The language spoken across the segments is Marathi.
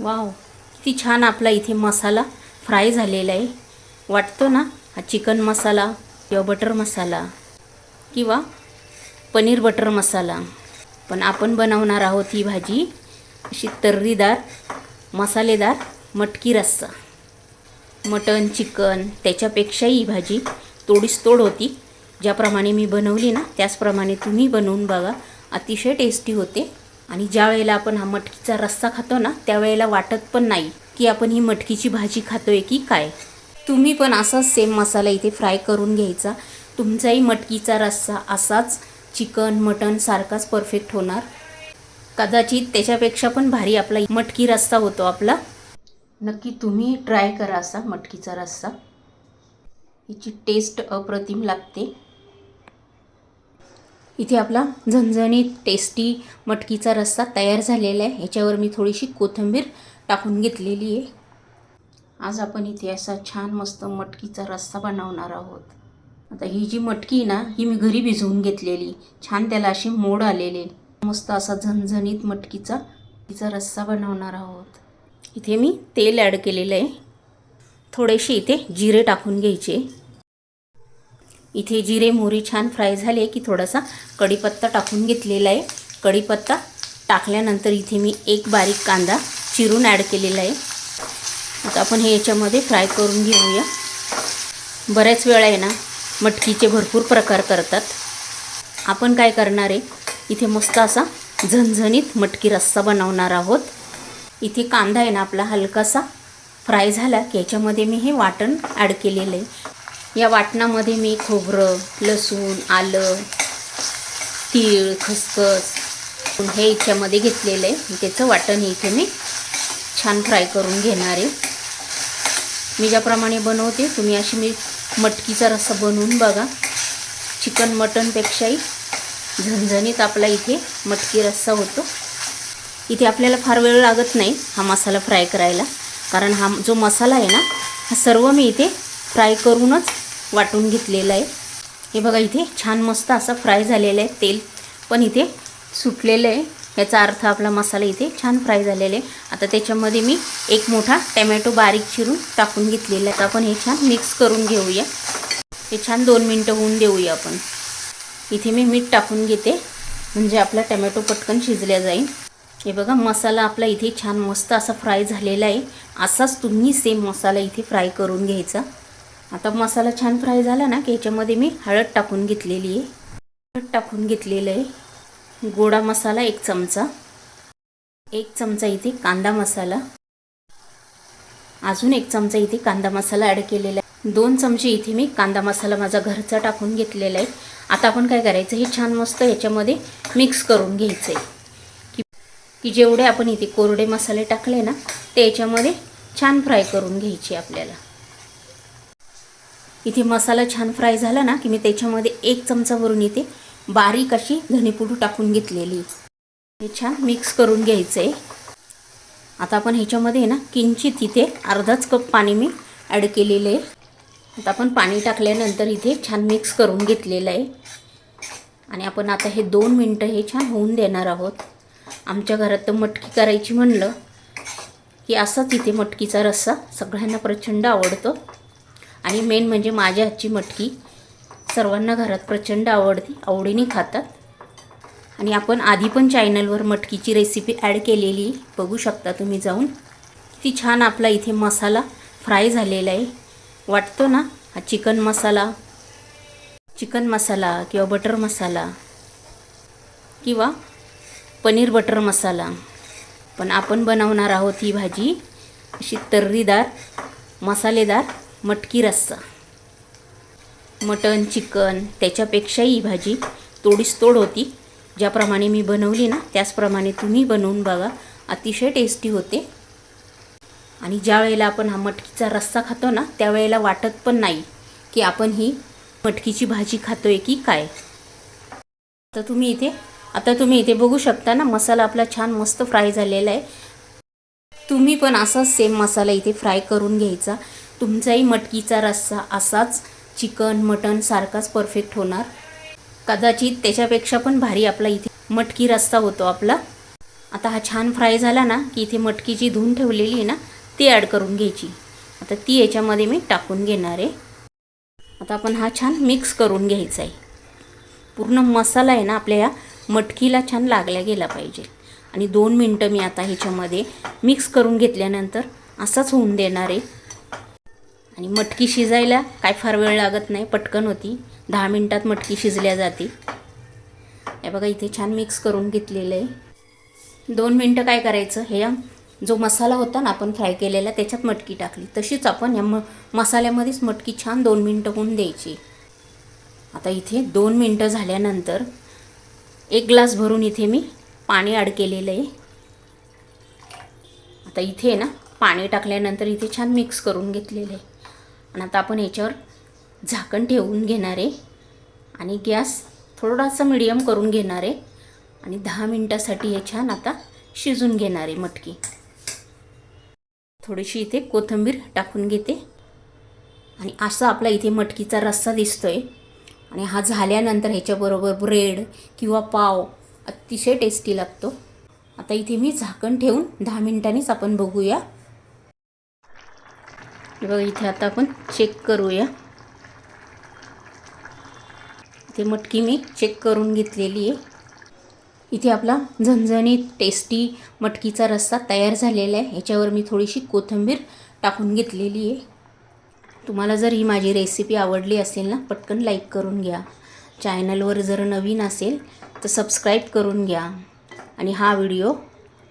वाव किती छान आपला इथे मसाला फ्राय झालेला आहे. वाटतो ना हा चिकन मसाला किंवा बटर मसाला किंवा पनीर बटर मसाला. पण आपण बनवणार आहोत ही भाजी अशी तर्रीदार मसालेदार मटकी रस्सा. मटन चिकन त्याच्यापेक्षाही ही भाजी तोडीस तोड होती. ज्याप्रमाणे मी बनवली ना त्याचप्रमाणे तुम्ही बनवून बघा. अतिशय टेस्टी होते. आणि ज्या वेळेला आपण हा मटकीचा रस्सा खातो ना त्यावेळेला वाटत पण नाही की आपण ही मटकीची भाजी खातोय की काय. तुम्ही पण असाच सेम मसाला इथे फ्राय करून घ्यायचा. तुमचाही मटकीचा रस्सा असाच चिकन मटन सारखाच परफेक्ट होणार. कदाचित त्याच्यापेक्षा पण भारी आपला मटकी रस्सा होतो आपला. नक्की तुम्ही ट्राय करा असा मटकीचा रस्सा. याची टेस्ट अप्रतिम लागते. इथे आपला झणझणीत टेस्टी मटकीचा रस्सा तयार झालेला आहे. ह्याच्यावर मी थोडीशी कोथिंबीर टाकून घेतलेली आहे. आज आपण इथे असा छान मस्त मटकीचा रस्सा बनवणार आहोत. आता ही जी मटकी आहे ना ही मी घरी भिजवून घेतलेली. छान त्याला अशी मोड आलेले. मस्त असा झणझणीत मटकीचा तिचा रस्सा बनवणार आहोत. इथे मी तेल ॲड केलेलं आहे. थोडेसे इथे जिरे टाकून घ्यायचे. इथे जिरे मोहरी छान फ्राय झाले की थोडासा कढीपत्ता टाकून घेतलेला आहे. कढीपत्ता टाकल्यानंतर इथे मी एक बारीक कांदा चिरून ॲड केलेला आहे. आता आपण हे याच्यामध्ये फ्राय करून घेऊया. बऱ्याच वेळा आहे ना मटकीचे भरपूर प्रकार करतात. आपण काय करणार आहे इथे मस्त असा झणझणीत मटकी रस्सा बनवणार आहोत. इथे कांदा आहे ना आपला हलकासा फ्राय झाला की याच्यामध्ये मी हे वाटण ॲड केलेलं आहे. या वाटणामध्ये मी खोबरं लसूण आलं तीळ खसखस हे याच्यामध्ये घेतलेलं. आहे त्याचं वाटण इथे मी छान फ्राय करून घेणार आहे. मी ज्याप्रमाणे बनवते तुम्ही अशी मी मटकीचा रस्सा बनवून बघा. चिकन मटनपेक्षाही झणझणीत आपला इथे मटकी रस्सा होतो. इथे आपल्याला फार वेळ लागत नाही हा मसाला फ्राय करायला. कारण हा जो मसाला आहे ना हा सर्व मी इथे फ्राय करूनच वाटून घेतलेलं आहे. हे बघा इथे छान मस्त असा फ्राय झालेला आहे तेल. पण इथे सुटलेलं आहे. याचा अर्थ आपला मसाला इथे छान फ्राय झालेला आहे. आता त्याच्यामध्ये मी एक मोठा टमॅटो बारीक चिरून टाकून घेतलेला आहे. आता आपण हे छान मिक्स करून घेऊया. हे छान दोन मिनटं होऊन देऊया आपण. इथे मी मीठ टाकून घेते. म्हणजे आपला टमॅटो पटकन शिजल्या जाईल. हे बघा मसाला आपला इथे छान मस्त असा फ्राय झालेला आहे. असाच तुम्ही सेम मसाला इथे फ्राय करून घ्यायचा. आता मसाला छान फ्राय झाला ना की याच्यामध्ये मी हळद टाकून घेतलेली आहे. हळद टाकून घेतलेलं आहे. गोडा मसाला एक चमचा. एक चमचा इथे कांदा मसाला. अजून एक चमचा इथे कांदा मसाला ॲड केलेला आहे. दोन चमचे इथे मी कांदा मसाला माझा घरचा टाकून घेतलेला आहे. आता आपण काय करायचं हे छान मस्त याच्यामध्ये मिक्स करून घ्यायचं आहे की की जेवढे आपण इथे कोरडे मसाले टाकले ना ते याच्यामध्ये छान फ्राय करून घ्यायचे आपल्याला. इथे मसाला छान फ्राय झाला ना की मी त्याच्यामध्ये एक चमचा भरून इथे बारीक अशी धनेपूड टाकून घेतलेली. हे छान मिक्स करून घ्यायचं आहे आता आपण ह्याच्यामध्ये ना किंचित इथे अर्धाच कप पाणी मी ॲड केलेलं आहे. आता आपण पाणी टाकल्यानंतर इथे छान मिक्स करून घेतलेलं आहे. आणि आपण आता हे दोन मिनटं हे छान होऊन देणार आहोत. आमच्या घरात तर मटकी करायची म्हणलं की असाच इथे मटकीचा रस्सा सगळ्यांना प्रचंड आवडतो. आणि मेन म्हणजे माझ्या हातची मटकी. सर्वांना घरात प्रचंड आवडती आवडीने खातात. आणि आपण आधी पण चॅनलवर मटकीची रेसिपी ॲड केलेली बघू शकता तुम्ही जाऊन. किती छान आपला इथे मसाला फ्राय झालेला आहे. वाटतो ना? हा चिकन मसाला चिकन मसाला किंवा बटर मसाला किंवा पनीर बटर मसाला. पण आपण बनवणार आहोत ही भाजी अशी तर्रीदार मसालेदार मटकी रस्सा मटन चिकन त्याच्यापेक्षाही ही भाजी तोडीस तोड होती. ज्याप्रमाणे मी बनवली ना त्याचप्रमाणे तुम्ही बनवून बघा. अतिशय टेस्टी होते. आणि ज्या वेळेला आपण हा मटकीचा रस्सा खातो ना त्यावेळेला वाटत पण नाही की आपण ही मटकीची भाजी खातोय की काय. तर तुम्ही इथे आता तुम्ही इथे बघू शकता ना मसाला आपला छान मस्त फ्राय झालेला आहे. तुम्ही पण असाच सेम मसाला इथे फ्राय करून घ्यायचा. तुमचाही मटकीचा रस्सा असाच चिकन मटन सारखाच परफेक्ट होणार. कदाचित त्याच्यापेक्षा पण भारी आपला इथे मटकी रस्सा होतो आपला. आता हा छान फ्राय झाला ना की इथे मटकी जी धुवून ठेवलेली आहे ना ती ॲड करून घ्यायची. आता ती याच्यामध्ये मी टाकून घेणार आहे. आता आपण हा छान मिक्स करून घ्यायचा आहे. पूर्ण मसाला आहे ना आपल्या या मटकीला छान लागला गेला पाहिजे. आणि दोन मिनटं मी आता ह्याच्यामध्ये मिक्स करून घेतल्यानंतर असाच होऊन देणार आहे. आणि मटकी शिजायला काय फार वेळ लागत नाही पटकन होती. दहा मिनटात मटकी शिजल्या जाते. हे बघा इथे छान मिक्स करून घेतलेलं आहे. दोन मिनटं काय करायचं? हे जो मसाला होता ना आपण फ्राय केलेला त्याच्यात मटकी टाकली. तशीच आपण या म मसाल्यामध्येच मटकी छान दोन मिनटं होऊन द्यायची. आता इथे दोन मिनटं झाल्यानंतर एक ग्लास भरून इथे मी पाणी ॲड केलेलं आहे. आता इथे ना पाणी टाकल्यानंतर इथे छान मिक्स करून घेतलेलं आहे. आणि आता आपण याच्यावर झाकण ठेवून घेणार आहे. आणि गॅस थोडासा मिडियम करून घेणार आहे. आणि दहा मिनटासाठी हे छान आता शिजून घेणार आहे मटकी. थोडीशी इथे कोथिंबीर टाकून घेते. आणि असा आपला इथे मटकीचा रस्सा दिसतोय. आणि हा झाल्यानंतर ह्याच्याबरोबर ब्रेड किंवा पाव अतिशय टेस्टी लागतो. आता इथे मी झाकण ठेवून दहा मिनिटांनीच आपण बघूया. बघा इथे आता आपण चेक करूया. इथे मटकी मी चेक करून घेतलेली आहे. इथे आपला झणझणीत टेस्टी मटकीचा रस्सा तयार झालेला आहे. याच्यावर मी थोडीशी कोथिंबीर टाकून घेतलेली आहे. तुम्हाला जर ही माझी रेसिपी आवडली असेल ना पटकन लाईक करून घ्या. चॅनलवर जर नवीन असेल तर सबस्क्राईब करून घ्या. आणि हा व्हिडिओ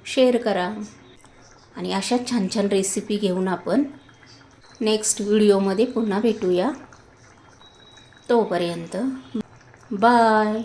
शेअर करा. आणि अशा छान छान रेसिपी घेऊन आपण नेक्स्ट व्हिडिओमध्ये पुन्हा भेटूया. तोपर्यंत बाय.